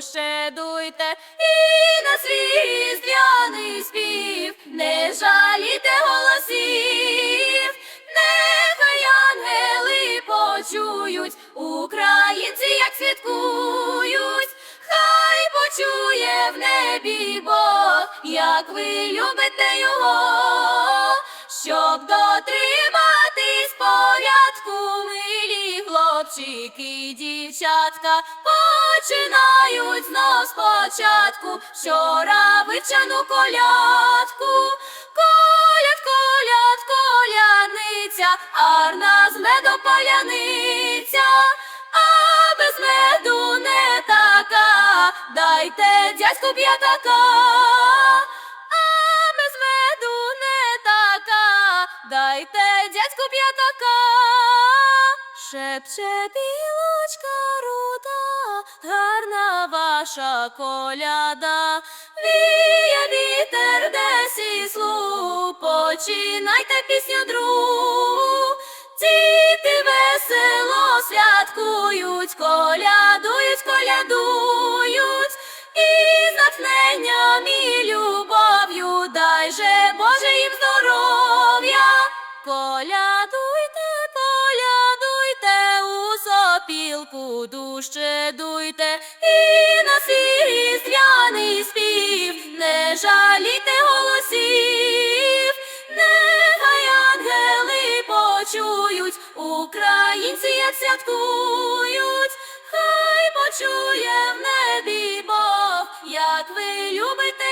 щедуйте і на свій різдвяний спів, не жалійте голосів, нехай ангели почують, українці як святкують, хай почує в небі Бог, як ви любите його, щоб дотриматись хлопчики, дівчатка починають знов спочатку, вчора вивчану колядку, коляд, коляд, колядниця, гарна з меду паляниця, а без меду не така, дайте дядьку п'ятака, а без меду не така, дайте дядьку п'ятака. Шепче білочка руда, гарна ваша коляда, віє вітер десь і починайте пісню другу. Діти весело святкують, колядують, колядують, і натхненням і любов'ю дай же Боже їм здоров'я. Колядуйте, сопілку дужче дуйте, і на свій різдвяний спів, не жалійте голосів, нехай ангели почують, українці як святкують, хай почує в небі Бог, як ви любите